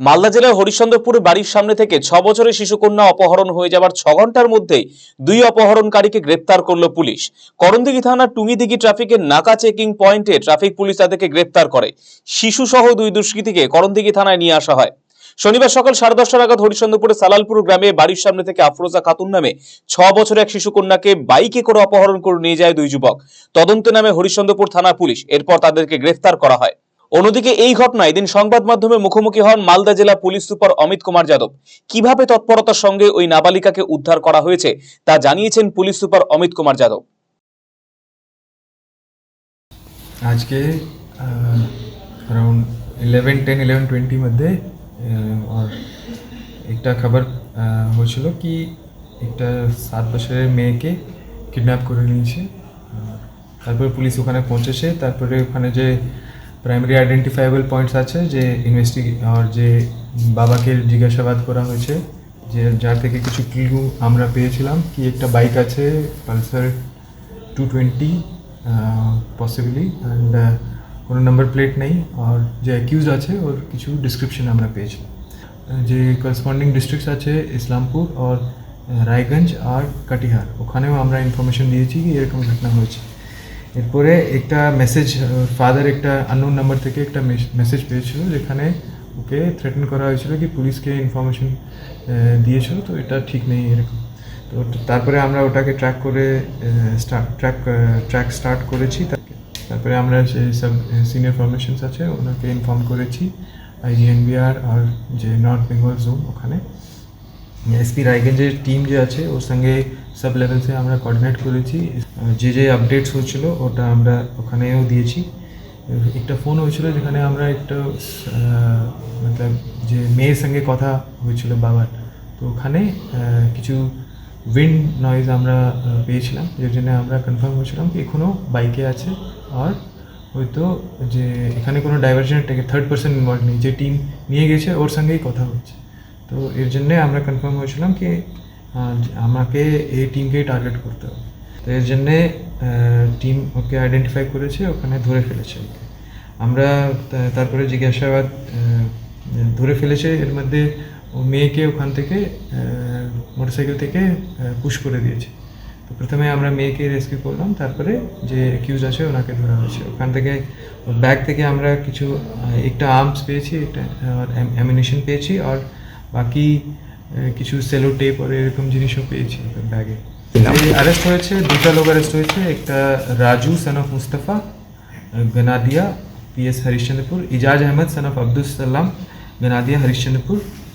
মালদা জেলার হরিশ্চন্দ্রপুর বাড়ির সামনে থেকে ছ বছরের শিশুকন্যা অপহরণ হয়ে যাওয়ার ছ ঘণ্টার মধ্যেই দুই অপহরণকারীকে গ্রেপ্তার করল পুলিশ। করণদিঘি থানার টুঙ্গিদিঘি ট্রাফিকের নাকা চেকিং পয়েন্টে ট্রাফিক পুলিশ তাদেরকে গ্রেপ্তার করে। শিশুসহ দুই দুষ্কৃতীকে করণদিঘি থানায় নিয়ে আসা হয়। শনিবার সকাল সাড়ে দশটা নাগাদ হরিশ্চন্দ্রপুরের সালালপুর গ্রামে বাড়ির সামনে থেকে আফরোজা খাতুন নামে ছ বছরের এক শিশুকন্যাকে বাইকে করে অপহরণ করে নিয়ে যায় দুই যুবক। তদন্তে নামে হরিশ্চন্দ্রপুর থানা পুলিশ। এরপর তাদেরকে গ্রেফতার করা হয়। অন্যদিকে এই ঘটনায় দিন সংবাদ মাধ্যমে মুখোমুখি হন মালদা জেলা পুলিশ সুপার অমিত কুমার যাদব কিভাবে তৎপরতার সঙ্গে ওই নাবালিকাকে উদ্ধার করা হয়েছে তা জানিয়েছেন পুলিশ সুপার অমিত কুমার যাদব আজকে around eleven ten eleven twenty মধ্যে আহ, আর একটা খবর আহ, হয়েছিল কি একটা সাত বছরের মেয়েকে কিডন্যাপ করে নিয়েছে আর তারপরে পুলিশ ওখানে পৌঁছেছে তারপরে ওখানে যে প্রাইমারি আইডেন্টিফাইবল পয়েন্টস আছে যে ইনভেস্টি আর যে বাবাকে জিজ্ঞাসাবাদ করা হয়েছে, যে যার থেকে কিছু ক্লু আমরা পেয়েছিলাম, কি একটা বাইক আছে Pulsar two twenty possibly and কোনো নাম্বার প্লেট নেই, আর যে অ্যাকিউজ আছে, ওর কিছু ডিসক্রিপশন আমরা পেয়েছিলাম। যে করসপন্ডিং ডিস্ট্রিক্টস আছে, ইসলামপুর আর রায়গঞ্জ আর কাটিহার, ওখানেও আমরা ইনফরমেশন দিয়েছি কি এরকম ঘটনা হয়েছে। এরপরে একটা মেসেজ ফাদার একটা আননোন নাম্বার থেকে একটা মেসেজ পেয়েছিল যেখানে ওকে থ্রেটেন করা হয়েছিল কি পুলিশকে ইনফরমেশন দিয়েছিল, তো এটা ঠিক নেই এরকম। তো তারপরে আমরা ওটাকে ট্র্যাক করে ট্র্যাক ট্র্যাক স্টার্ট করেছি তারপরে আমরা যে সব সিনিয়র ফরমেশনস আছে, ওনাকে ইনফর্ম করেছি আইজিএনবিআর আর যে নর্থ বেঙ্গল জোন ওখানে। এসপি রায়গঞ্জের টিম যে আছে, ওর সঙ্গে সব লেভেলসে আমরা কোঅর্ডিনেট করেছি। যে যে আপডেটস হচ্ছিল, ওটা আমরা ওখানেও দিয়েছি। একটা ফোন হয়েছিল যেখানে আমরা একটা মতলব যে মেয়ের সঙ্গে কথা হয়েছিল বাবার। তো ওখানে কিছু উইন্ড নয়েজ আমরা পেয়েছিলাম যার জন্য আমরা কনফার্ম হয়েছিলাম কি এখনও বাইকে আছে। আর হয়তো যে এখানে কোনো ডাইভার্সন থার্ড পার্সন ইনভলভ নেই, যে টিম নিয়ে গেছে, ওর সঙ্গেই কথা হচ্ছে। তো এর জন্যে আমরা কনফার্ম হয়েছিলাম কি আমাকে এই টিমকেই টার্গেট করতে হবে। তো এর জন্যে টিম ওকে আইডেন্টিফাই করেছে, ওখানে ধরে ফেলেছে ওকে। আমরা তারপরে জিজ্ঞাসাবাদ ধরে ফেলেছে, এর মধ্যে ও মেয়েকে ওখান থেকে মোটরসাইকেল থেকে পুশ করে দিয়েছে। তো প্রথমে আমরা মেয়েকে রেস্কিউ করলাম, তারপরে যে অ্যাকিউজ আছে ওনাকে ধরা হয়েছে। ওখান থেকে ব্যাগ থেকে আমরা কিছু একটা আর্মস পেয়েছি, একটা অ্যামিনেশন পেয়েছি, আর বাকি কিছু সেলো টেপ আর এরকম জিনিসও পেয়েছি ব্যাগে অ্যারেস্ট হয়েছে দুটা লোক অ্যারেস্ট হয়েছে একটা Raju son of Mustafa Ganadia P S Harishchandrapur Ijaz Ahmad son of Abdul Salam Ganadia Harishchandrapur